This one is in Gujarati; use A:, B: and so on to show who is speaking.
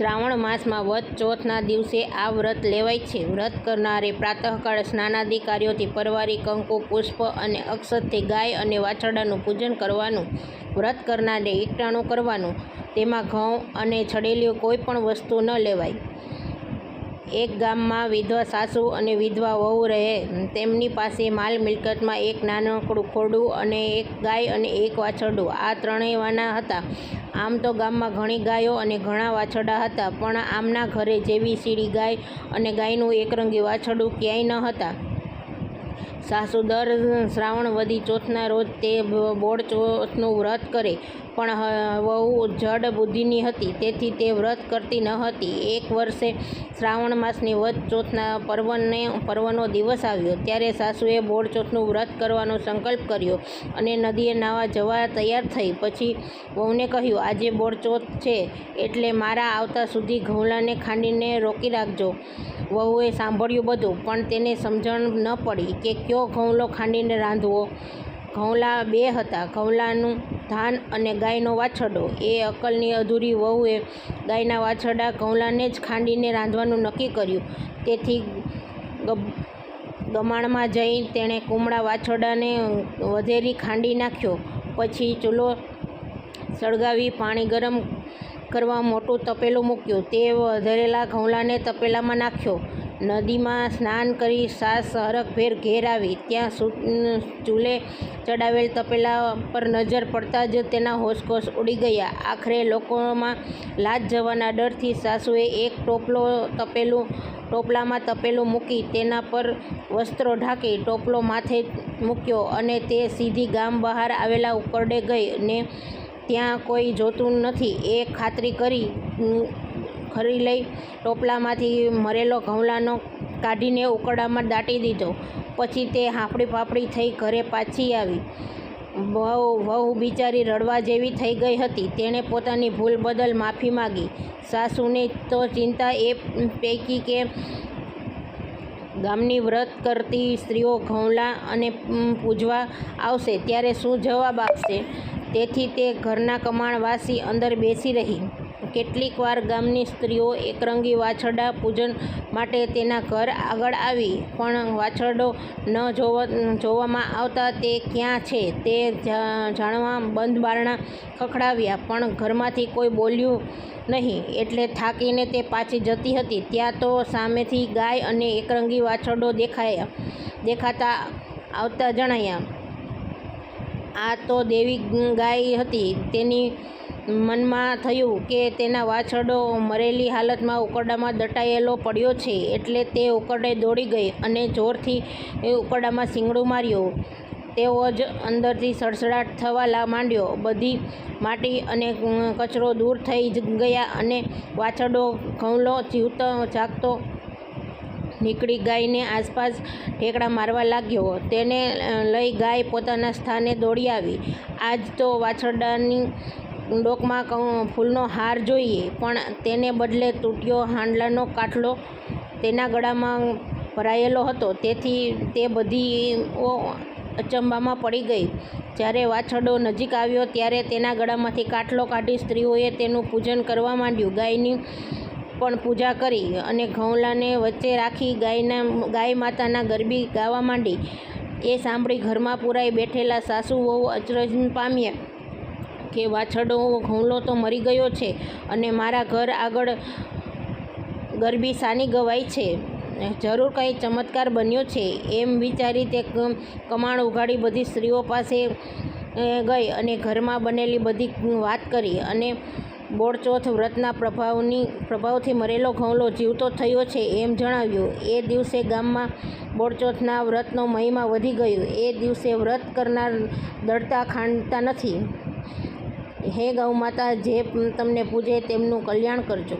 A: શ્રાવણ માસમાં વદ ચોથના દિવસે આ વ્રત લેવાય છે. વ્રત કરનારે પ્રાતઃકાળ સ્નાનાધિકારીઓથી પરવારી, કંકુ, પુષ્પ અને અક્ષતથી ગાય અને વાછરડાનું પૂજન કરવાનું, વ્રત કરનારે એકટાણું કરવાનું, તેમાં ઘઉં અને છડેલી કોઈ પણ વસ્તુ ન લેવાય. એક ગામમાં વિધવા સાસુ અને વિધવા વહુ રહે. તેમની પાસે માલ મિલકતમાં એક નાનકડું ખોડું અને એક ગાય અને એક વાછરડું. આ ત્રણેયવાના હતા. આમ તો ગામમાં ઘણી ગાયો અને ઘણા વાછરડા હતા, પણ આમના ઘરે જેવી સીડી ગાય અને ગાયનું એકરંગી વાછરડું ક્યાંય ન હતા. સાસુ દર શ્રાવણ વધી ચોથના રોજ તે બોળ ચોથનું વ્રત કરે. પણ વહુ જડ બુદ્ધિની હતી, તેથી તે વ્રત કરતી ન હતી. એક વર્ષે શ્રાવણ માસની વધ ચોથના પર્વને, પર્વનો દિવસ આવ્યો. ત્યારે સાસુએ બોળ ચોથનું વ્રત કરવાનો સંકલ્પ કર્યો અને નદીએ નાવા જવા તૈયાર થઈ. પછી વહુને કહ્યું, આજે બોળ ચોથ છે, એટલે મારા આવતા સુધી ઘઉંલાને ખાંડીને રોકી રાખજો. વહુએ સાંભળ્યું બધું, પણ તેને સમજણ ન પડી કે કયો ઘઉંલો ખાંડીને રાંધવો. ઘઉંલા બે હતા, ઘઉંલાનું ધાન અને ગાયનો વાછરડો. એ અકલની અધૂરી વહુએ ગાયના વાછરડા ઘઉંલાને જ ખાંડીને રાંધવાનું નક્કી કર્યું. તેથી ગમાણમાં જઈ તેણે કુમળા વાછરડાને વધેરી ખાંડી નાખ્યો. પછી ચૂલો સળગાવી પાણી ગરમ કરવા મોટું તપેલું મૂક્યું. તે વધેરેલા ઘઉંલાને તપેલામાં નાખ્યો. નદીમાં સ્નાન કરી સાસ હરખભેર ઘેર આવી. ત્યાં ચૂલે ચડાવેલ તપેલા પર નજર પડતા જ તેના હોશકોશ ઉડી ગયા. આખરે લોકોમાં લાજ જવાના ડરથી સાસુએ એક ટોપલો તપેલું, ટોપલામાં તપેલું મૂકી તેના પર વસ્ત્રો ઢાંકી ટોપલો માથે મૂક્યો અને તે સીધી ગામ બહાર આવેલા ઉકરડે ગઈ ને ત્યાં કોઈ જોતું નથી. એ ખાતરી કરી ખરી લઈ ટોપલામાંથી મરેલો ઘઉંલાનો કાઢીને ઉકળામાં દાટી દીધો. પછી તે હાંફળી ફાફડી થઈ ઘરે પાછી આવી. વહુ વહુ બિચારી રડવા જેવી થઈ ગઈ હતી. તેણે પોતાની ભૂલ બદલ માફી માગી. સાસુને તો ચિંતા એ પૈકી કે ગામની વ્રત કરતી સ્ત્રીઓ ઘઉંલા અને પૂજવા આવશે. ત્યારે શું જવાબ આપશે? તેથી તે ઘરના કમાણવાસી અંદર બેસી રહી. કેટલીક વાર ગામની સ્ત્રીઓ એકરંગી વાછરડા પૂજન માટે તેના ઘર આગળ આવી, પણ વાછરડો ન જોવા, જોવામાં આવતા તે ક્યાં છે તે જાણવા બંધ બારણા ખખડાવ્યા, પણ ઘરમાંથી કોઈ બોલ્યું નહીં. એટલે થાકીને તે પાછી જતી હતી. ત્યાં તો સામેથી ગાય અને એકરંગી વાછરડો દેખાયા, દેખાતા આવતા જણાયા. આ તો દેવી ગાય હતી. તેની મનમાં થયું કે તેના વાછરડો મરેલી હાલતમાં ઉકરડામાં દટાયેલો પડ્યો છે એટલે તે ઉકરડે દોડી ગઈ અને જોરથી એ ઉકરડામાં શીંગડું માર્યું. તેઓ જ અંદરથી સડસડાટ થવા લા માંડ્યો. બધી માટી અને કચરો દૂર થઈ જ ગયા અને વાછરડો ઘઉંલો જીવતો જાગતો નીકળી ગાયને આસપાસ ઠેકડા મારવા લાગ્યો. તેને લઈ ગાય પોતાના સ્થાને દોડી આવી. આજ તો વાછરડાની ડોકમાં ફૂલનો હાર જોઈએ, પણ તેને બદલે તૂટ્યો હાંડલાનો કાટલો તેના ગળામાં ભરાયેલો હતો. તેથી તે બધીઓ અચંબામાં પડી ગઈ. જ્યારે વાછરડો નજીક આવ્યો ત્યારે તેના ગળામાંથી કાટલો કાઢી સ્ત્રીઓએ તેનું પૂજન કરવા માંડ્યું. ગાયની પણ પૂજા કરી અને ઘઉંલાને વચ્ચે રાખી ગાયના ગાય માતાના ગરબી ગાવા માંડી. એ સાંભળી ઘરમાં પુરાઈ બેઠેલા સાસુ વહુ અચરજ પામ્યા કે, વાછરડો, ઘઉંલો તો મરી ગયો છે અને મારા ઘર આગળ ગરબી સાની ગવાય છે. જરૂર કંઈ ચમત્કાર બન્યો છે. એમ વિચારી તે કમાણ ઉઘાડી બધી સ્ત્રીઓ પાસે ગઈ અને ઘરમાં બનેલી બધી વાત કરી અને બોળચોથ વ્રતના પ્રભાવની પ્રભાવથી મરેલો ઘઉંલો જીવતો થયો છે એમ જણાવ્યું. એ દિવસે ગામમાં બોળચોથના વ્રતનો મહિમા વધી ગયો. એ દિવસે વ્રત કરનાર દળતા ખાંડતા નથી. હે ગૌ માતા, જે તમને પૂજે તેમનું કલ્યાણ કરજો.